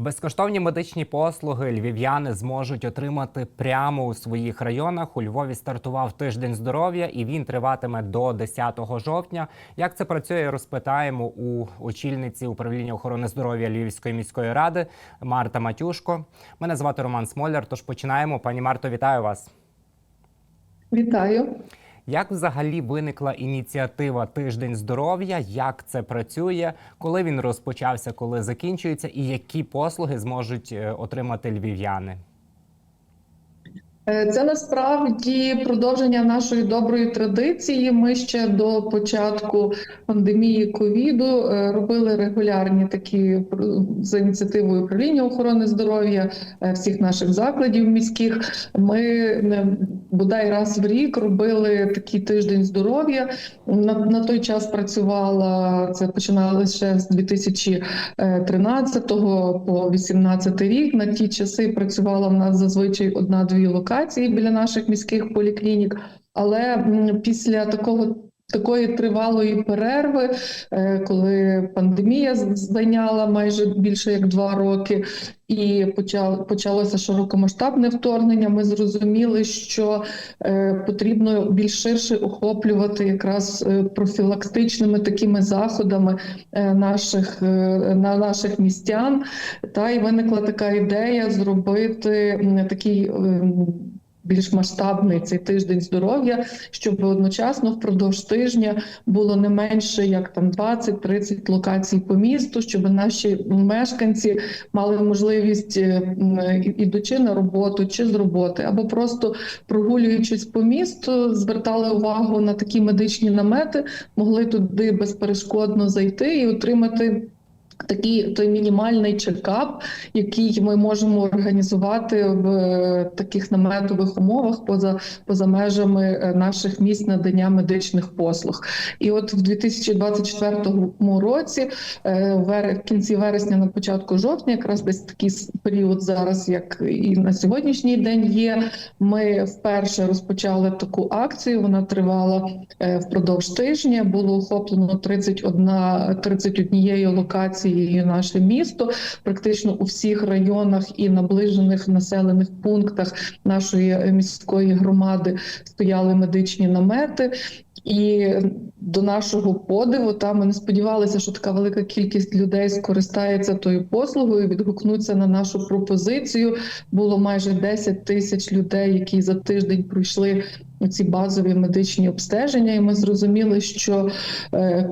Безкоштовні медичні послуги львів'яни зможуть отримати прямо у своїх районах. У Львові стартував тиждень здоров'я, і він триватиме до 10 жовтня. Як це працює, розпитаємо у очільниці управління охорони здоров'я Львівської міської ради Марта Матюшко. Мене звати Роман Смоляр. Тож починаємо. Пані Марто, вітаю вас. Вітаю. Як взагалі виникла ініціатива Тиждень здоров'я? Як це працює? Коли він розпочався, коли закінчується, і які послуги зможуть е, отримати львів'яни? Е, Це насправді продовження нашої доброї традиції. Ми ще до початку пандемії ковіду е, робили регулярні такі за ініціативою управління охорони здоров'я е, всіх наших закладів міських. Ми бодай раз в рік робили такий тиждень здоров'я. На, на той час працювала це починали ще з 2013 по 18 рік. На ті часи працювала в нас зазвичай одна-дві локації біля наших міських поліклінік. Але після такого такої тривалої перерви, е, коли пандемія зайняла майже більше як два роки, і почало, почалося широкомасштабне вторгнення, ми зрозуміли, що е, потрібно більш ширше охоплювати якраз е, профілактичними такими заходами наших, на наших містян. Та й виникла така ідея зробити такий. Більш масштабний цей тиждень здоров'я, щоб одночасно впродовж тижня було не менше як там 20-30 локацій по місту, щоб наші мешканці мали можливість, е, ідучи на роботу чи з роботи, або просто прогулюючись по місту, звертали увагу на такі медичні намети, могли туди безперешкодно зайти і отримати. Такий той мінімальний чекап, який ми можемо організувати в е, таких наметових умовах поза поза межами е, наших місць надання медичних послуг. І от в 2024 році, е, в кінці вересня, на початку жовтня, якраз десь такий період зараз, як і на сьогоднішній день є. Ми вперше розпочали таку акцію. Вона тривала впродовж тижня. Було охоплено 31, 31 локацією наше місто. Практично у всіх районах і наближених населених пунктах нашої міської громади стояли медичні намети. І до нашого подиву там ми не сподівалися, що така велика кількість людей скористається тою послугою, відгукнуться на нашу пропозицію. Було майже 10 тисяч людей, які за тиждень пройшли ці базові медичні обстеження, і ми зрозуміли, що е,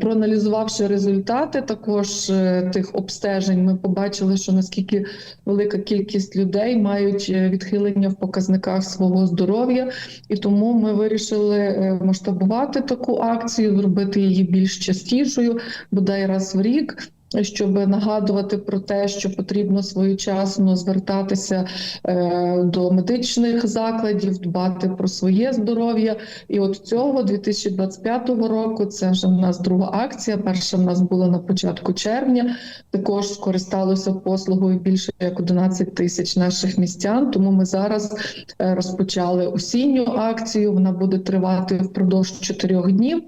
проаналізувавши результати також е, тих обстежень, ми побачили, що наскільки велика кількість людей мають е, відхилення в показниках свого здоров'я, і тому ми вирішили масштабувати таку акцію, зробити її більш частішою, бодай раз в рік. Щоб нагадувати про те, що потрібно своєчасно звертатися е, до медичних закладів, дбати про своє здоров'я. І от цього 2025 року це вже в нас друга акція. Перша в нас була на початку червня. Також скористалося послугою більше як 11 тисяч наших містян. Тому ми зараз е, розпочали осінню акцію. Вона буде тривати впродовж чотирьох днів.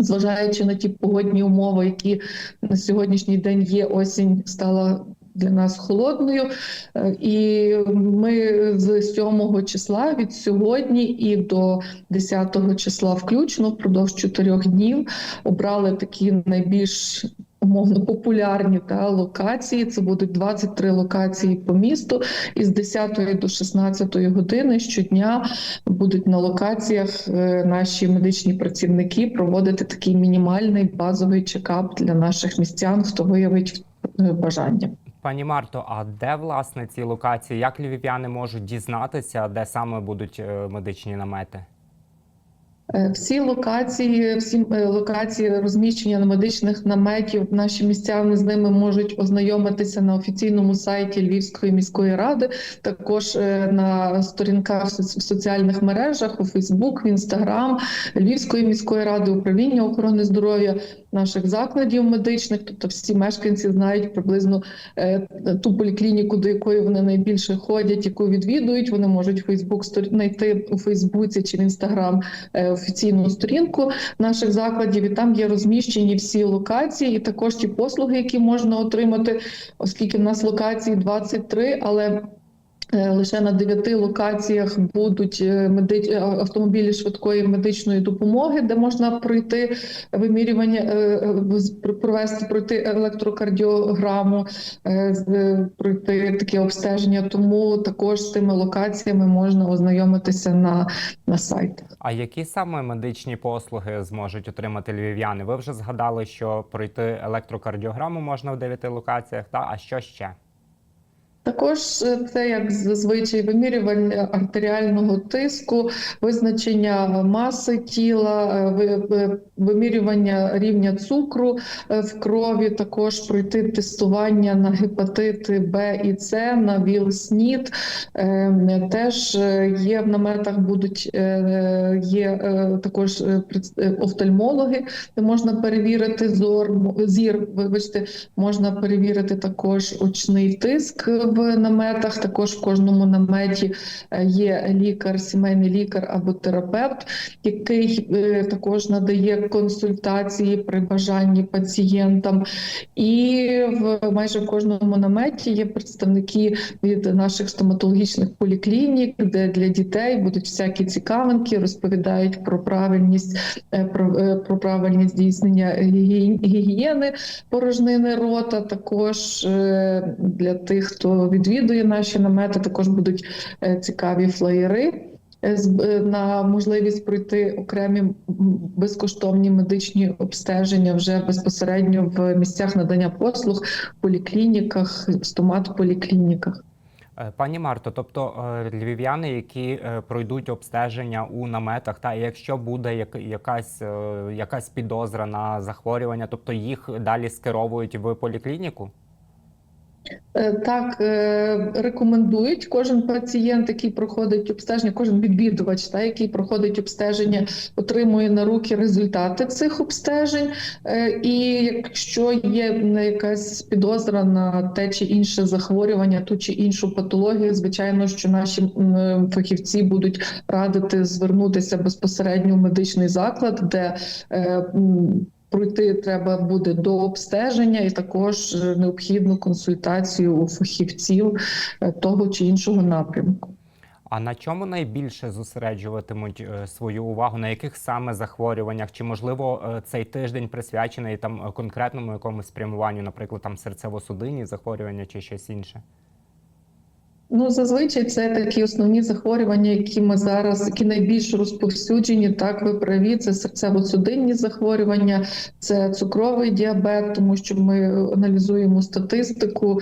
Зважаючи на ті погодні умови, які на сьогоднішній день є, осінь стала для нас холодною, Е, і ми з 7 числа від сьогодні і до 10 числа, включно впродовж чотирьох днів, обрали такі найбільш умовно популярні та локації. Це будуть 23 локації по місту, і з 10 до 16 години щодня будуть на локаціях е, наші медичні працівники проводити такий мінімальний базовий чекап для наших містян, хто виявить е, бажання. Пані Марто, а де власне ці локації? Як львів'яни можуть дізнатися, де саме будуть е, медичні намети? Е, Всі локації, всі е, локації розміщення на медичних наметів, наші містяни з ними можуть ознайомитися на офіційному сайті Львівської міської ради, також е, на сторінках в соціальних мережах, у Фейсбук, в Інстаграм Львівської міської ради, управління охорони здоров'я. Наших закладів медичних. Тобто всі мешканці знають приблизно е, ту поліклініку, до якої вони найбільше ходять, яку відвідують. Вони можуть Фейсбук знайти у Фейсбуці чи в Інстаграм е, офіційну сторінку наших закладів. І там є розміщені всі локації, і також ті послуги, які можна отримати, оскільки в нас локації 23, але Лише на дев'яти локаціях будуть е, медич... е, автомобілі швидкої медичної допомоги, де можна пройти вимірювання, е, е, провести пройти електрокардіограму, е, е, пройти таке обстеження. Тому також з тими локаціями можна ознайомитися на, на сайтах. А які саме медичні послуги зможуть отримати львів'яни? Ви вже згадали, що пройти електрокардіограму можна в дев'яти локаціях. Та а що ще? Також е, це як зазвичай вимірювання артеріального тиску, визначення маси тіла, е, ви- ви- вимірювання рівня цукру е, в крові, також пройти тестування на гепатити Б і С, на ВІЛ-СНІД. Е, Теж є в наметах будуть є також офтальмологи, де можна перевірити зор, зір, вибачте, можна перевірити також очний тиск в наметах. Також в кожному наметі е, є лікар, сімейний лікар або терапевт, який е, також надає консультації при бажанні пацієнтам. І в майже в кожному наметі є представники від наших стоматологічних поліклінік, де для дітей будуть всякі цікавинки, розповідають про правильність, е, про, про правильність здійснення гігієни порожнини рота. Також для тих, хто відвідує наші намети, також будуть е, цікаві флеєри. е, е, На можливість пройти окремі безкоштовні медичні обстеження вже безпосередньо в місцях надання послуг, поліклініках, стомат-поліклініках. Пані Марто, тобто львів'яни, які пройдуть обстеження у наметах, та якщо буде як, якась, якась підозра на захворювання, тобто їх далі скеровують в поліклініку? Е, Так, е, рекомендують кожен пацієнт, який проходить обстеження, кожен відвідувач, та, який проходить обстеження, отримує на руки результати цих обстежень. Е, І якщо є якась підозра на те чи інше захворювання, ту чи іншу патологію, звичайно, що наші фахівці будуть радити звернутися безпосередньо в медичний заклад, де Пройти треба буде до обстеження і також е, необхідну консультацію у фахівців е, того чи іншого напрямку. А на чому найбільше зосереджуватимуть е, свою увагу? На яких саме захворюваннях? Чи можливо цей тиждень присвячений там конкретному якомусь спрямуванню, наприклад, там серцево-судинні захворювання чи щось інше? Ну, зазвичай це такі основні захворювання, які ми зараз, які найбільш розповсюджені. Так, ви праві, це серцево-судинні захворювання, це цукровий діабет, тому що ми аналізуємо статистику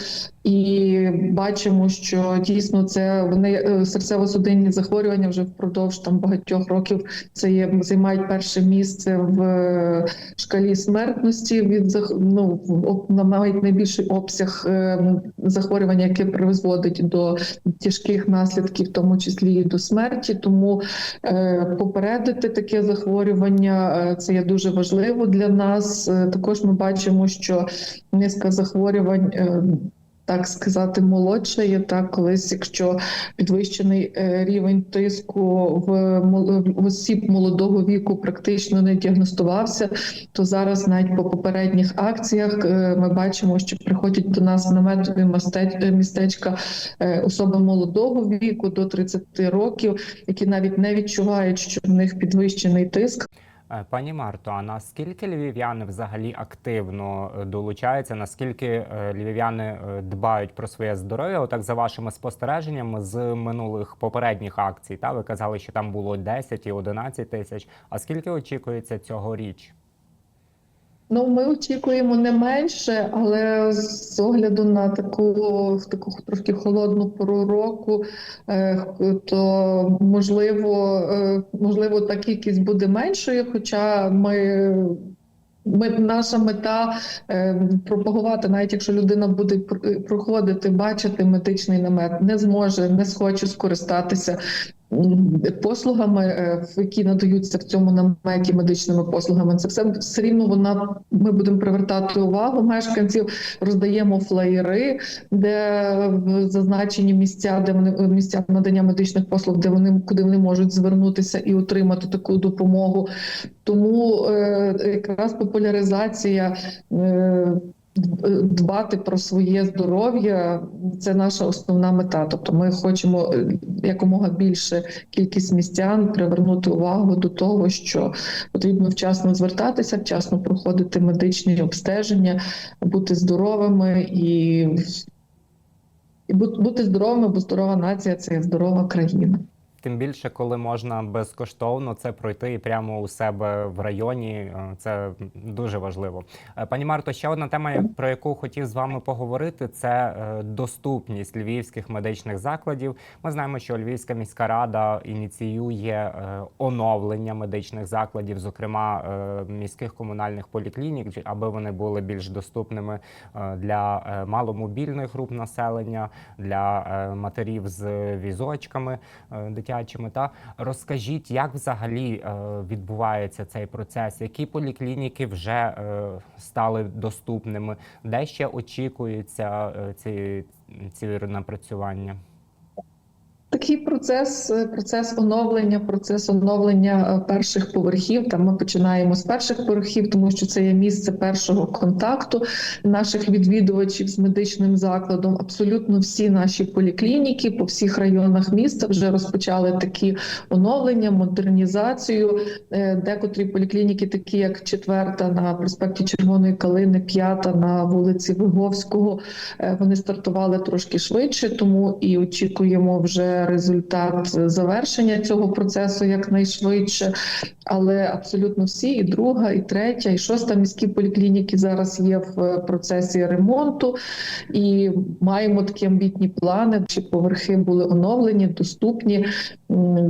і бачимо, що дійсно це вони е, серцево-судинні захворювання вже впродовж там багатьох років. Це є займають перше місце в е, шкалі смертності від ну, мають найбільший обсяг е, захворювання, яке призводить до тяжких наслідків, в тому числі і до смерті. Тому попередити таке захворювання це є дуже важливо для нас. Також ми бачимо, що низка захворювань. Е, Так сказати, молодша є так, колись, якщо підвищений е, рівень тиску в, в осіб молодого віку практично не діагностувався, то зараз навіть по попередніх акціях е, ми бачимо, що приходять до нас в наметові масте- містечка е, особи молодого віку до 30 років, які навіть не відчувають, що в них підвищений тиск. Е, Пані Марто, а наскільки львів'яни взагалі активно е, долучаються? Наскільки е, львів'яни дбають про своє здоров'я? Отак за вашими спостереженнями з минулих попередніх акцій, та ви казали, що там було 10 і 11 тисяч. А скільки очікується цьогоріч? Ну, ми очікуємо не менше, але з огляду на таку в таку трошки холодну пору року, е, то можливо, е, можливо, та кількість буде меншою, хоча ми. Ми наша мета е, пропагувати, навіть якщо людина буде пр- проходити, бачити медичний намет, не зможе, не схоче скористатися послугами, е, які надаються в цьому наметі медичними послугами. Це все все рівно вона. Ми будемо привертати увагу мешканців, роздаємо флаєри, де зазначені місця, де вони місця надання медичних послуг, де вони куди вони можуть звернутися і отримати таку допомогу. Тому е, якраз популяризація. Е, Дбати про своє здоров'я це наша основна мета. Тобто, ми хочемо е, якомога більше кількість містян привернути увагу до того, що потрібно вчасно звертатися, вчасно проходити медичні обстеження, бути здоровими і, і бути здоровими, бо здорова нація це здорова країна. Тим більше, коли можна безкоштовно це пройти і прямо у себе в районі, е, це дуже важливо. Е, Пані Марто, ще одна тема, про яку хотів з вами поговорити, це е, доступність львівських медичних закладів. Ми знаємо, що Львівська міська рада ініціює оновлення медичних закладів, зокрема міських комунальних поліклінік, аби вони були більш доступними для маломобільних груп населення, для матерів з візочками е, дитячими. Та розкажіть, як взагалі е, відбувається цей процес, які поліклініки вже е, стали доступними, де ще очікуються е, ці, ці напрацювання? Такий процес, е, процес оновлення, процес оновлення е, перших поверхів. Там ми починаємо з перших поверхів, тому що це є місце першого контакту наших відвідувачів з медичним закладом. Абсолютно всі наші поліклініки по всіх районах міста вже розпочали такі оновлення, модернізацію. Е, Декотрі поліклініки, такі як четверта на проспекті Червоної Калини, п'ята на вулиці Виговського. Вони стартували трошки швидше, тому і очікуємо вже результат завершення цього процесу якнайшвидше. Але абсолютно всі, і друга, і третя, і шоста міські поліклініки зараз є в е, процесі ремонту, і маємо такі амбітні плани, щоб поверхи були оновлені, доступні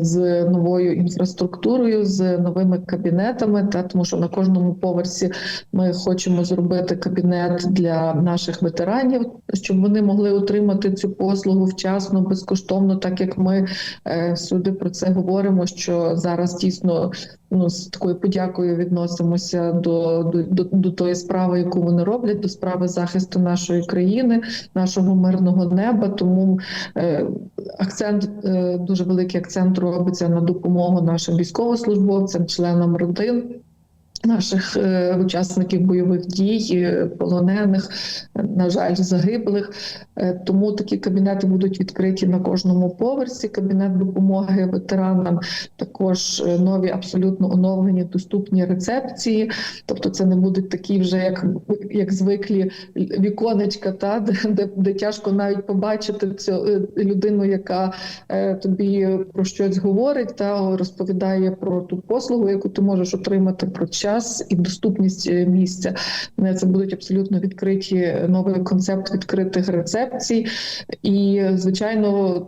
з новою інфраструктурою, з новими кабінетами. Та тому, що на кожному поверсі ми хочемо зробити кабінет для наших ветеранів, щоб вони могли отримати цю послугу вчасно, безкоштовно, так як ми е, сюди про це говоримо. Що зараз дійсно ну з такою подякою відносимося до, до, до, до тої справи, яку вони роблять, до справи захисту нашої країни, нашого мирного неба. Тому е, акцент е, дуже великий акцент робиться на допомогу нашим військовослужбовцям, членам родин. Наших е, учасників бойових дій, е, полонених, е, на жаль, загиблих. Тому такі кабінети будуть відкриті на кожному поверсі. Кабінет допомоги ветеранам, також нові абсолютно оновлені доступні рецепції. Тобто, це не будуть такі вже як, як звиклі віконечка, та де, де, де тяжко навіть побачити цю людину, яка тобі про щось говорить, та розповідає про ту послугу, яку ти можеш отримати про час і доступність е, місця. Це будуть абсолютно відкриті е, новий концепт відкритих рецепцій, і звичайно.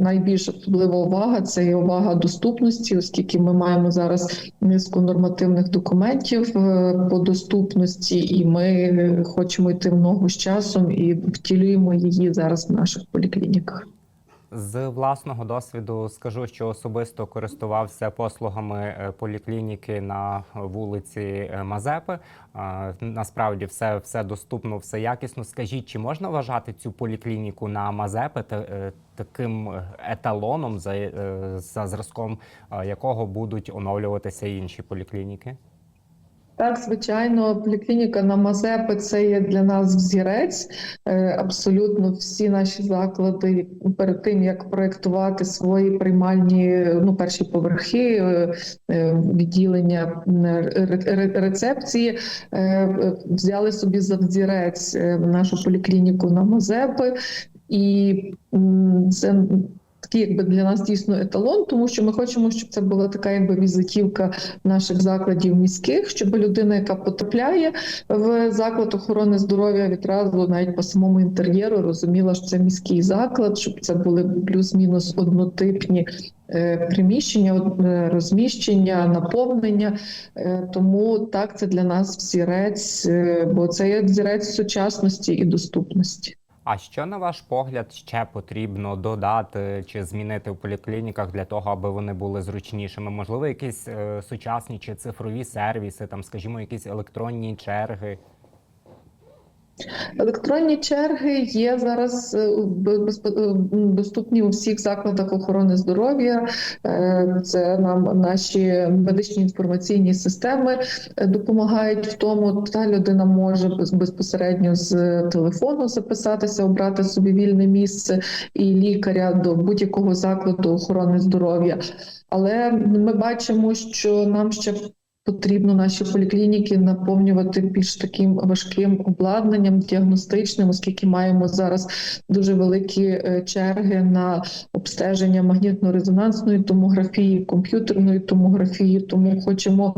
Найбільш особлива увага це є увага доступності, оскільки ми маємо зараз низку нормативних документів е, по доступності, і ми хочемо йти в ногу з часом і втілюємо її зараз в наших поліклініках. З власного досвіду скажу, що особисто користувався послугами е, поліклініки на вулиці е, Мазепи. Насправді все, все доступно, все якісно. Скажіть, чи можна вважати цю поліклініку на Мазепи е, таким еталоном, за, е, за зразком е, якого будуть оновлюватися інші поліклініки? Так, звичайно, поліклініка на Мазепи це є для нас взірець. Е, Абсолютно всі наші заклади перед тим як проектувати свої приймальні ну перші поверхи, е, е, відділення рецепції, взяли собі за взірець нашу поліклініку на Мазепи, і це такий якби для нас дійсно еталон, тому що ми хочемо, щоб це була така якби візитівка наших закладів міських, щоб людина, яка потрапляє в заклад охорони здоров'я, відразу навіть по самому інтер'єру розуміла, що це міський заклад, щоб це були плюс-мінус однотипні. е, Приміщення, е, розміщення, наповнення, Е, тому так це для нас взірець, е, бо це є взірець сучасності і доступності. А що на ваш погляд ще потрібно додати чи змінити в поліклініках для того, аби вони були зручнішими? Можливо, якісь е, сучасні чи цифрові сервіси, там, скажімо, якісь електронні черги. Електронні черги є зараз е, е, доступні у всіх закладах охорони здоров'я. Е, Це нам наші медичні інформаційні системи допомагають в тому. Та людина може безпосередньо з телефону записатися, обрати собі вільне місце і лікаря до будь-якого закладу охорони здоров'я. Але ми бачимо, що нам ще потрібно наші поліклініки наповнювати більш таким важким обладнанням діагностичним, оскільки маємо зараз дуже великі е, черги на обстеження магнітно-резонансної томографії, комп'ютерної томографії. Тому хочемо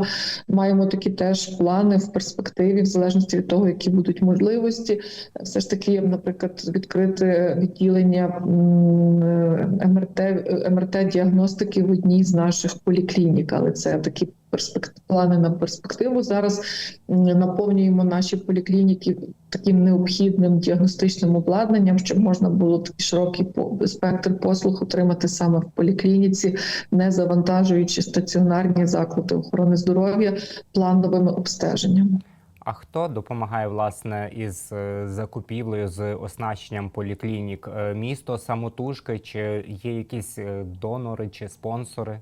маємо такі теж плани в перспективі, в залежності від того, які будуть можливості. Все ж таки, наприклад, відкрити відділення е, МРТ, е, МРТ-діагностики в одній з наших поліклінік, але це такі перспектив, плани на перспективу. Зараз наповнюємо наші поліклініки таким необхідним діагностичним обладнанням, щоб можна було такий широкий спектр послуг отримати саме в поліклініці, не завантажуючи стаціонарні заклади охорони здоров'я плановими обстеженнями. А хто допомагає власне із е, закупівлею з оснащенням поліклінік? Е, Місто самотужки, чи є якісь е, донори чи спонсори?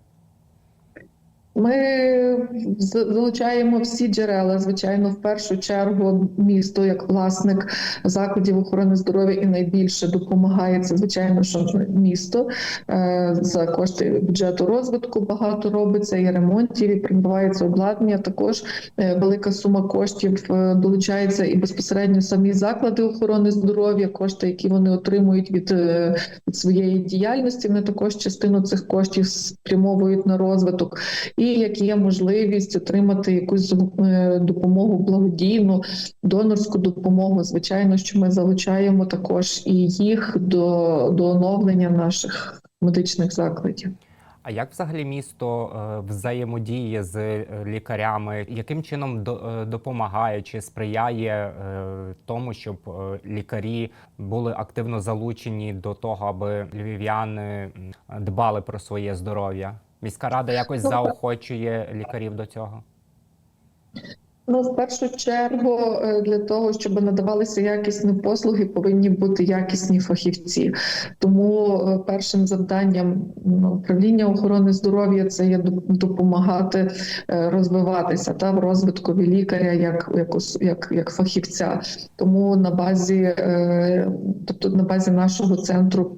Ми залучаємо всі джерела. Звичайно, в першу чергу місто як власник закладів охорони здоров'я і найбільше допомагає це, звичайно, що місто Е, за кошти бюджету розвитку багато робиться і ремонтів, і придбається обладнання. Також е, велика сума коштів е, долучається і безпосередньо самі заклади охорони здоров'я, кошти, які вони отримують від, від своєї діяльності. Вони також частину цих коштів спрямовують на розвиток і як є можливість отримати якусь е, допомогу благодійну, донорську допомогу. Звичайно, що ми залучаємо також і їх до, до оновлення наших медичних закладів. А як взагалі місто е, взаємодіє з е, лікарями? Яким чином до- допомагає чи сприяє тому, щоб лікарі були активно залучені до того, аби львів'яни дбали про своє здоров'я? Міська рада якось Ну, заохочує лікарів до цього? Ну, в першу чергу, е, для того, щоб надавалися якісні послуги, повинні бути якісні фахівці. Тому е, першим завданням ну, управління охорони здоров'я це є допомагати е, розвиватися та в розвиткові лікаря як, як, як, як фахівця. Тому на базі, тобто на базі нашого центру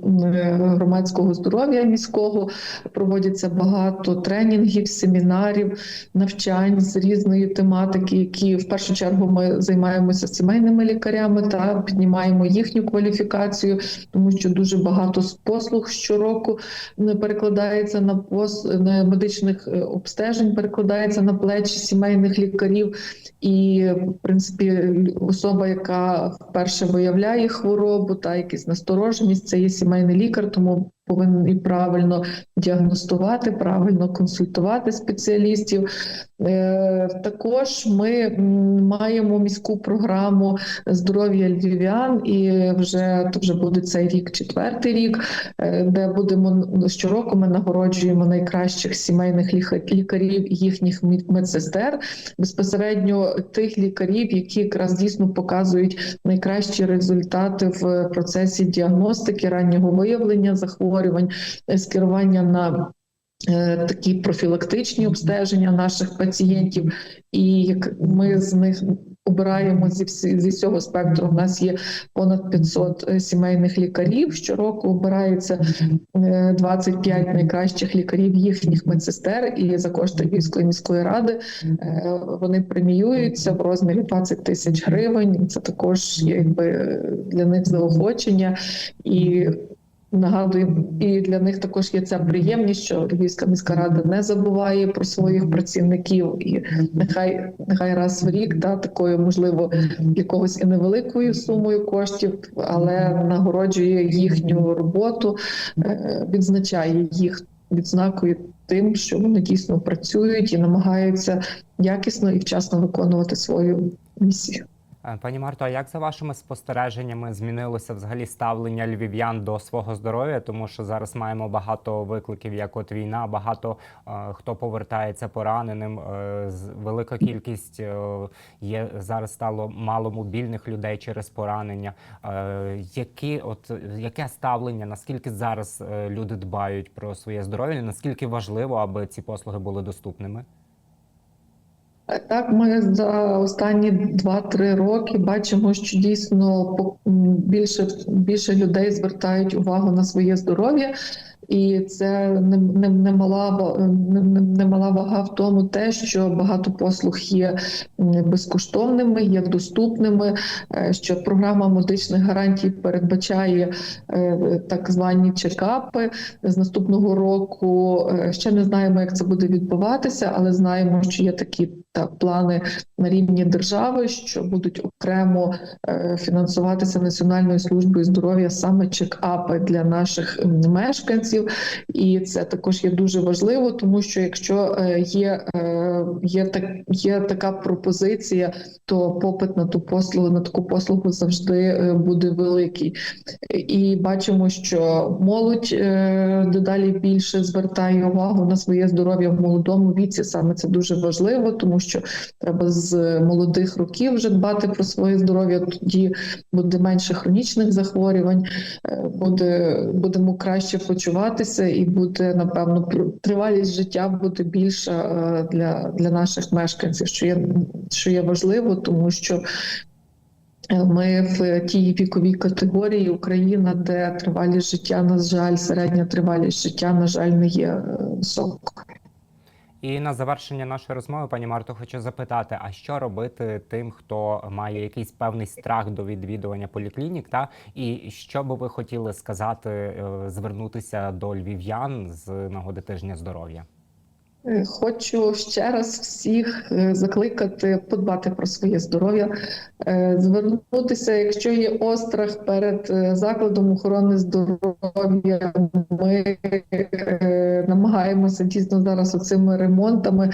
громадського здоров'я міського проводяться багато тренінгів, семінарів, навчань з різної тематики, які в першу чергу ми займаємося сімейними лікарями та піднімаємо їхню кваліфікацію, тому що дуже багато послуг щороку перекладається на пос медичних е, обстежень, перекладається на плечі сімейних лікарів. І в принципі особа, яка вперше виявляє хворобу та якісь настороженість, це є сімейний лікар, тому повинен і правильно діагностувати, правильно консультувати спеціалістів. Е, Також ми маємо міську програму здоров'я львів'ян, і вже то вже буде цей рік, четвертий рік, е, де будемо щороку. Ми нагороджуємо найкращих сімейних лікарів і їхніх мед- медсестер, безпосередньо тих лікарів, які якраз дійсно показують найкращі результати в процесі діагностики, раннього виявлення захворювань, скерування на е, такі профілактичні обстеження наших пацієнтів, і як ми з них обираємо зі всі зі всього спектру. У нас є понад 500 е, сімейних лікарів. Щороку обирається е, 25 найкращих лікарів їхніх медсестер, і за кошти Львівської міської ради е, вони преміюються в розмірі 20 тисяч гривень. Це також якби для них заохочення і. Нагадую, і для них також є ця приємність, що Львівська міська рада не забуває про своїх працівників, і нехай нехай раз в рік да такою можливо якогось і невеликою сумою коштів, але нагороджує їхню роботу, е, відзначає їх відзнакою тим, що вони дійсно працюють і намагаються якісно і вчасно виконувати свою місію. Е, Пані Марто, а як за вашими спостереженнями змінилося взагалі ставлення львів'ян до свого здоров'я? Тому що зараз маємо багато викликів, як от війна, багато е, хто повертається пораненим. е, велика кількість е, є зараз стало мало мобільних людей через поранення. Е, які от яке ставлення? Наскільки зараз е, люди дбають про своє здоров'я? Наскільки важливо, аби ці послуги були доступними? Так, ми за останні 2-3 роки бачимо, що дійсно більше, більше людей звертають увагу на своє здоров'я, і це не, не, не, мала, не, не- не мала вага в тому, те, що багато послуг є безкоштовними, є доступними, е, що програма медичних гарантій передбачає е, так звані чекапи з наступного року. е, Ще не знаємо, як це буде відбуватися, але знаємо, що є такі так плани на рівні держави, що будуть окремо е, фінансуватися Національною службою здоров'я саме чекапи для наших мешканців, і це також є дуже важливо, тому що якщо е, є, е, є так є така пропозиція, то попит на ту послугу на таку послугу завжди буде великий. І бачимо, що молодь дедалі більше звертає увагу на своє здоров'я в молодому віці. Саме це дуже важливо, тому що треба з молодих років вже дбати про своє здоров'я. Тоді буде менше хронічних захворювань, е, буде будемо краще почуватися, і буде напевно тривалість життя буде більша е, для, для наших мешканців, що є що є важливо, тому що Е, Ми в тій віковій категорії Україна, де тривалість життя, на жаль, середня тривалість життя, на жаль, не є високою. І на завершення нашої розмови, пані Марто, хочу запитати: а що робити тим, хто має якийсь певний страх до відвідування поліклінік? Та і що би ви хотіли сказати, е, звернутися до львів'ян з нагоди тижня здоров'я? Е, Хочу ще раз всіх е, закликати подбати про своє здоров'я, е, звернутися, якщо є острах перед закладом охорони здоров'я. Ми намагаємося дійсно зараз оцими ремонтами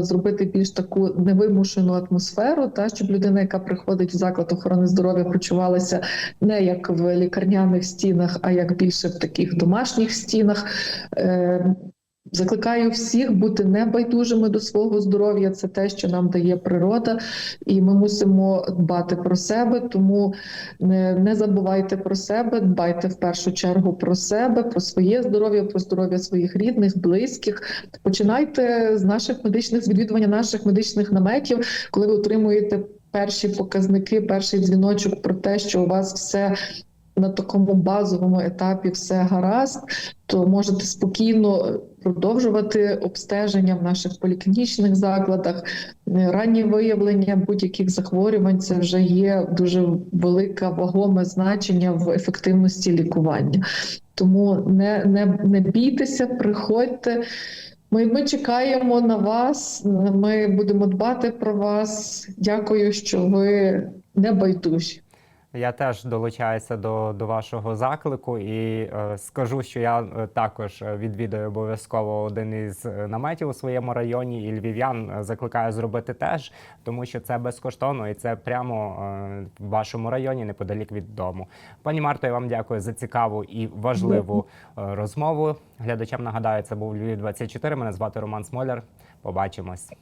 зробити більш таку невимушену атмосферу, та щоб людина, яка приходить в заклад охорони здоров'я, почувалася не як в лікарняних стінах, а як більше в таких домашніх стінах. Закликаю всіх бути небайдужими до свого здоров'я. Це те, що нам дає природа, і ми мусимо дбати про себе. Тому не забувайте про себе, дбайте в першу чергу про себе, про своє здоров'я, про здоров'я своїх рідних, близьких. Починайте з наших медичних з відвідування наших медичних наметів, коли ви отримуєте перші показники, перший дзвіночок про те, що у вас все на такому базовому етапі все гаразд, то можете спокійно продовжувати обстеження в наших поліклінічних закладах. Е, Раннє виявлення будь-яких захворювань це вже є дуже велике вагоме значення в ефективності лікування. Тому не, не, не бійтеся, приходьте. Ми, ми чекаємо на вас. Ми будемо дбати про вас. Дякую, що ви не байдужі. Я теж долучаюся до, до вашого заклику і е, скажу, що я е, також відвідаю обов'язково один із е, наметів у своєму районі, і львів'ян е, закликаю зробити теж, тому що це безкоштовно і це прямо е, в вашому районі, неподалік від дому. Пані Марто, я вам дякую за цікаву і важливу е, розмову. Глядачам нагадаю, це був Львів 24 Мене звати Роман Смоляр. Побачимось.